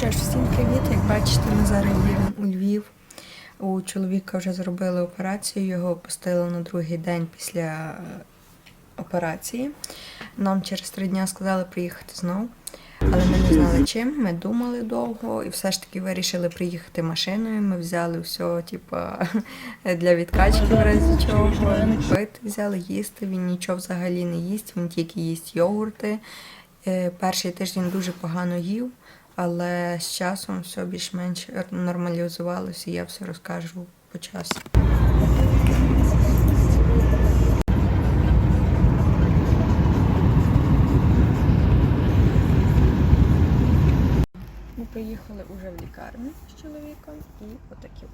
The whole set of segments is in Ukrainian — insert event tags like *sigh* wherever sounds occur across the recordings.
Що ж, всім привіт! Як бачите, ми зараз їдемо у Львів. У чоловіка вже зробили операцію, його опустили на другий день після е, операції. Нам через три дні сказали приїхати знову. Але ми не знали чим, ми думали довго і все ж таки вирішили приїхати машиною. Ми взяли все, типа, *laughs* для відкачки в разі чого. Пити взяли, їсти. Він нічого взагалі не їсть, він тільки їсть йогурти. Е, Перший тиждень дуже погано їв, але з часом все більш-менш нормалізувалося, і я все розкажу по часу. Ми приїхали уже в лікарню з чоловіком і отакі.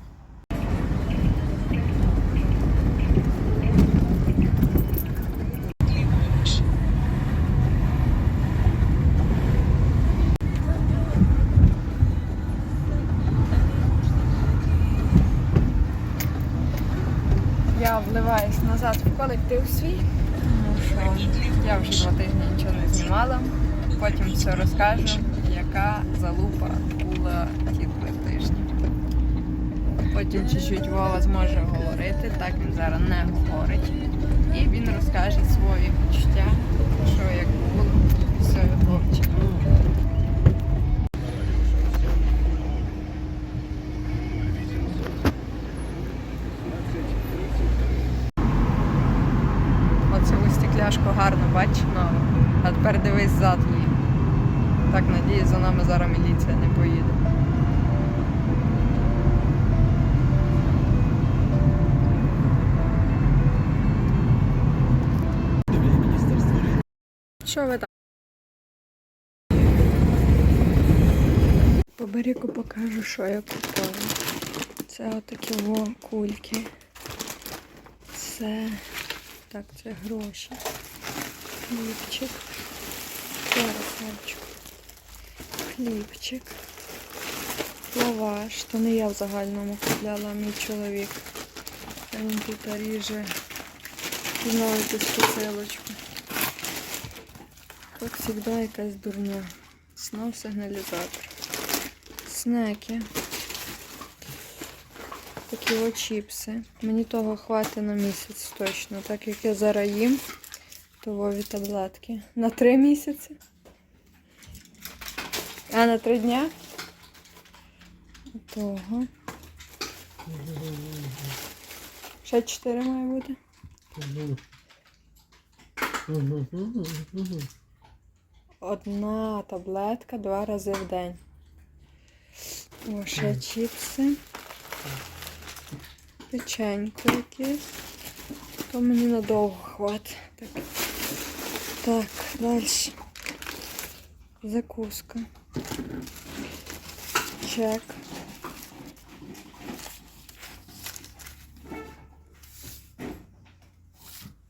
Вливаюсь назад в колектив свій, тому що я вже два тижні нічого не знімала. Потім все розкажу, яка залупа була ті два тижні. Потім чуть-чуть Вова зможе говорити, так він зараз не говорить. І він розкаже свої почуття, що як було, все хлопчик. Оцю гарно бачиш. А тепер дивись зад її. Так надіюсь, за нами зараз міліція не поїде. Що ви там? По покажу, що я купила. Це отакі во кульки. Це так, це гроші. Хлібчик. Зараз. Хлібчик. Лаваш. То не я в загальному купляла, мій чоловік. Він тут ріже. Знову якусь посилочку. Як завжди, якась дурня. Знов сигналізатор. Снеки. Такі от чіпси. Мені того хватить на місяць точно. Так як я зараз їм, то Вові таблетки. На три місяці. А на три дня? Того. Ще чотири має бути. Одна таблетка два рази в день. О, ще чіпси. Печенько якесь. То мені надовго хватить. Так, так далі. Закуска. Чек.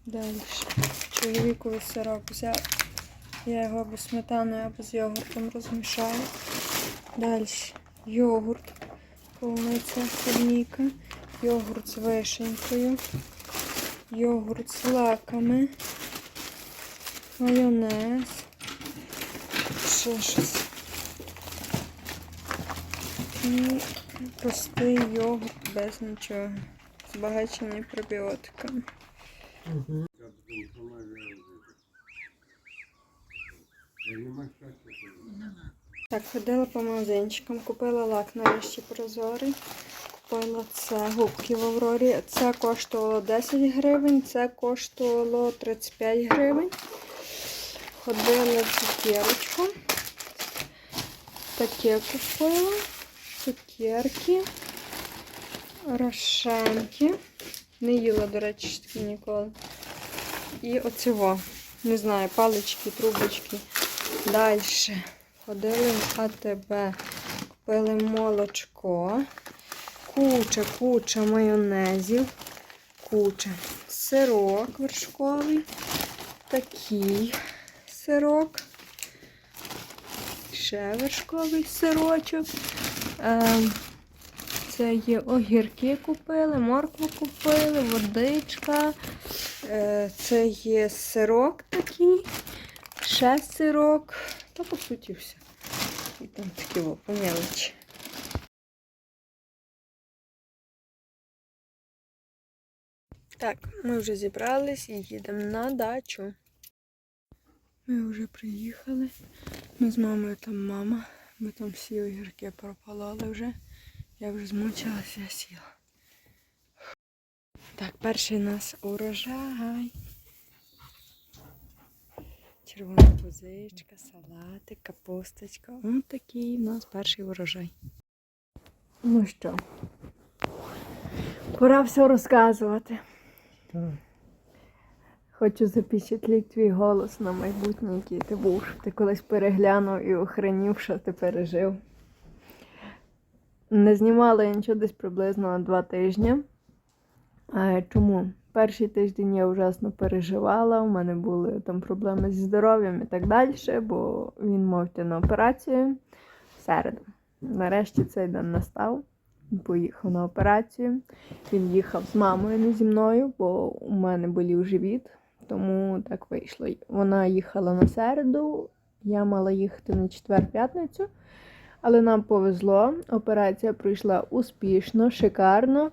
Далі. Чоловіковий сирок взяв. Я його або сметаною, або з йогуртом розмішаю. Далі. Йогурт. Полуниця клубніка. Йогурт з вишенькою. Йогурт з лаками. Майонез. Ще щось. І простий йогурт без нічого. Збагачений пробіотиками. Так, ходила по магазинчикам, купила лак нарешті прозорий. Купила це губки в Аврорі. Це коштувало 10 гривень, це коштувало 35 гривень. Ходила в цукерочку. Таке купила. Цукерки. Рошенки. Не їла, до речі, ж таки ніколи. І оцього. Не знаю, палички, трубочки. Далі. Ходили в АТБ. Купили молочко. Куча, куча майонезів. Куча. Сирок вершковий. Такий сирок. Ще вершковий сирочок. Ем, це є огірки купили, моркву купили, водичка. Е, це є сирок такий. Ще сирок. Та по суті все. І там такі по. Так, ми вже зібрались і їдемо на дачу. Ми вже приїхали. Ми з мамою там мама. Ми там всі огірки пропалали вже. Я вже змучилася, я сіла. Так, перший у нас урожай. Червона козичка, салатик, капусточка. Ось такий у нас перший урожай. Ну що, пора все розказувати. Хочу запечатліти твій голос на майбутнє, який ти був. щоб Ти колись переглянув і охренів, що ти пережив. Не знімала я нічого десь приблизно два тижні. Чому? Перший тиждень я ужасно переживала, у мене були там проблеми зі здоров'ям і так далі, бо він мав на операцію в середу. Нарешті цей день настав. Поїхав на операцію. Він їхав з мамою, не зі мною, бо у мене болів живіт, тому так вийшло. Вона їхала на середу, я мала їхати на четвер-п'ятницю, але нам повезло. Операція пройшла успішно, шикарно,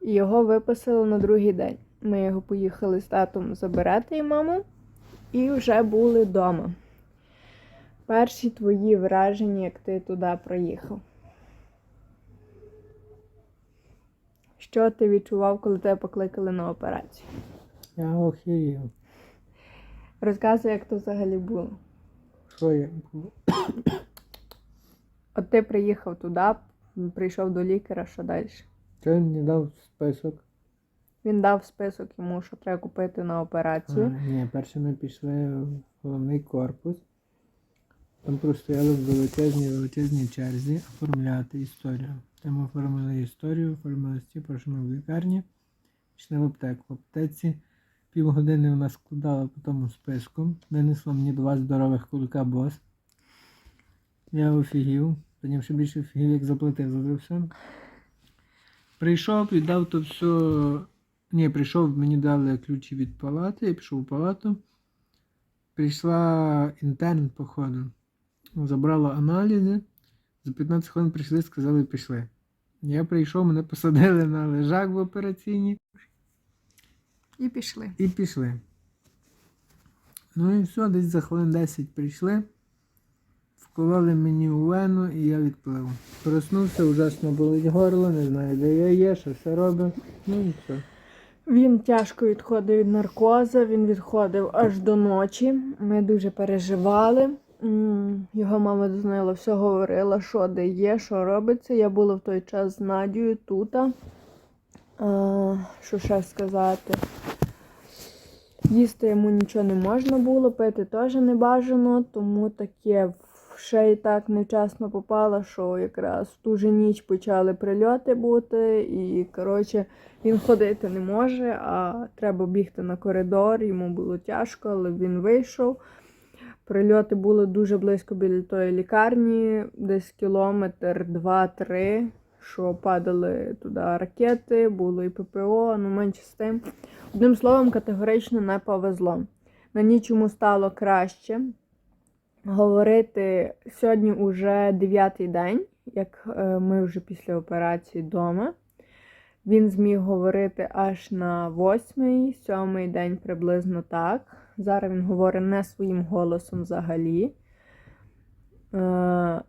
і його виписали на другий день. Ми його поїхали з татом забирати і маму, і вже були вдома. Перші твої враження, як ти туди проїхав. Що ти відчував, коли тебе покликали на операцію? Я охерів. Розказуй, як то взагалі було. Що я був? От ти приїхав туди, прийшов до лікаря, що далі? Що він мені дав список? Він дав список йому, що треба купити на А, операцію. ні, перше ми пішли в головний корпус. Там простояли в величезній величезній черзі оформляти історію. Там оформили історію, оформили листі, пройшли в лікарні, пішли в аптеку. В аптеці півгодини вона складала по тому списку. Винесла мені два здорових кулька бос. Я офігів. Потім ще більше офігів, як заплатив за це все. Прийшов, віддав то все. Ні, прийшов, мені дали ключі від палати, я пішов у палату. Прийшла інтерн, походу. Забрала аналізи. За 15 хвилин прийшли, сказали, пішли. Я прийшов, мене посадили на лежак в операційній І пішли. і пішли. Ну і все, десь за хвилин 10 прийшли. Вкололи мені у вену і я відплив. Проснувся, ужасно болить горло, не знаю, де я є, що все робив. Ну і все. Він тяжко відходив від наркоза, він відходив аж до ночі. Ми дуже переживали. Його мама дознала, все говорила, що де є, що робиться. Я була в той час з Надією тут. Що ще сказати? Їсти йому нічого не можна було, пити теж не бажано, тому таке ще й так невчасно попало, що якраз в ту же ніч почали прильоти бути, і коротше він ходити не може, а треба бігти на коридор. Йому було тяжко, але він вийшов. Прильоти були дуже близько біля тої лікарні, десь кілометр, два-три, що падали туди ракети, було і ППО, ну менше з тим. Одним словом, категорично не повезло. На ніч йому стало краще. Говорити сьогодні уже дев'ятий день, як е, ми вже після операції вдома. Він зміг говорити аж на восьмий, сьомий день приблизно так. Зараз він говорить не своїм голосом взагалі. Е,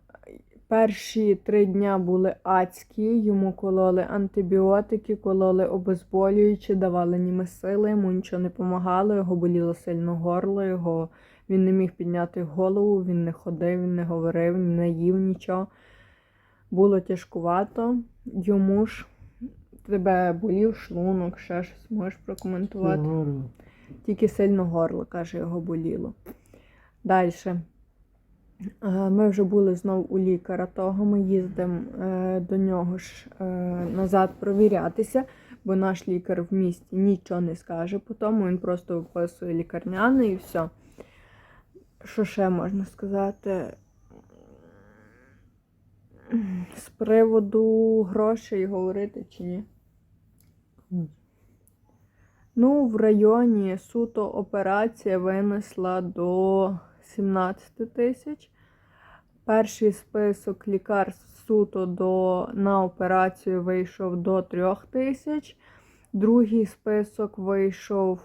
перші три дня були адські, йому кололи антибіотики, кололи обезболюючі, давали німи сили, йому нічого не допомагало, його боліло сильно горло, його... він не міг підняти голову, він не ходив, він не говорив, не їв нічого. Було тяжкувато. Йому ж тебе болів шлунок, ще щось можеш прокоментувати. Тільки сильно горло, каже, його боліло. Далі. Ми вже були знов у лікаря того. Ми їздимо е, до нього ж е, назад провірятися, бо наш лікар в місті нічого не скаже по тому, він просто виписує лікарняне і все. Що ще можна сказати? З приводу грошей говорити чи ні? Ну, в районі суто операція винесла до 17 тисяч. Перший список лікарств суто до, на операцію вийшов до 3 тисяч. Другий список вийшов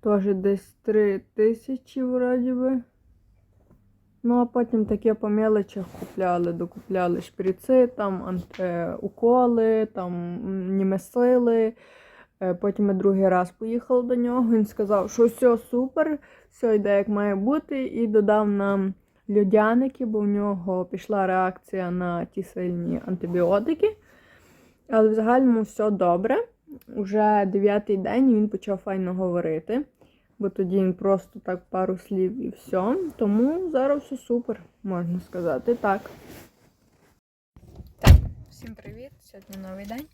теж десь 3 тисячі, вроді би. Ну, а потім таке по мелочах купляли, докупляли шприци, там антиуколи, там німесили. Е, Потім ми другий раз поїхали до нього. Він сказав, що все супер, все йде як має бути, і додав нам льодяники, бо в нього пішла реакція на ті сильні антибіотики. Але в загальному все добре. Уже дев'ятий день він почав файно говорити, бо тоді він просто так пару слів і все. Тому зараз все супер, можна сказати так. Всім привіт! Сьогодні новий день.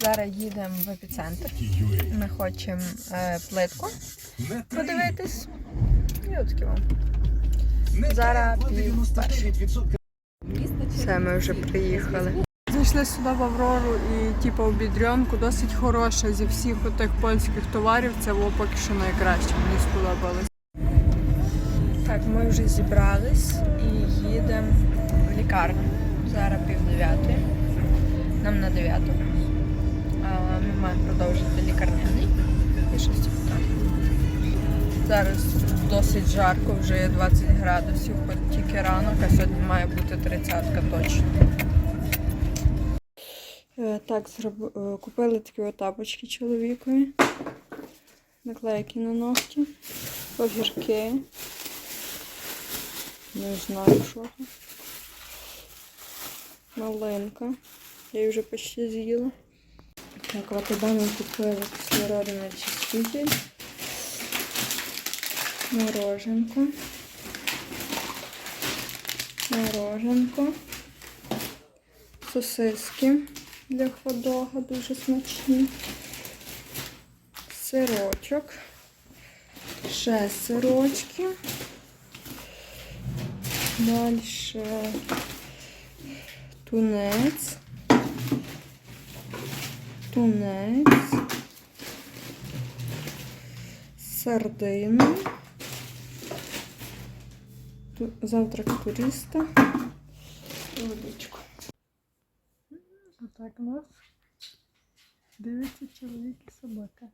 Зараз їдемо в епіцентр. Ми хочемо е, плитку подивитись. І от вам. Зараз пів. Все, ми вже приїхали. Зайшли сюди в Аврору і типу в бідрянку досить хороша зі всіх отих польських товарів. Це було поки що найкраще, мені сподобалось. Так, ми вже зібрались і їдемо в лікарню. Зараз пів дев'ятої. Нам на дев'яту. Ми маємо продовжити лікарняний. І щось так. Зараз досить жарко, вже є 20 градусів, хоч тільки ранок, а сьогодні має бути 30 точно. Е, Так, е, купили такі тапочки чоловікові. Наклейки на ногті, огірки. Не знаю, що. Малинка. Я її вже почти з'їла. Так, тоді ми купили кислородний очиститель. Мороженко. Мороженко. Сосиски для ходога дуже смачні. Сирочок. Ще сирочки. Дальше тунець. Тунець. Сардини. Завтрак туриста. І водичку. Отак у нас дивиться чоловік і собака.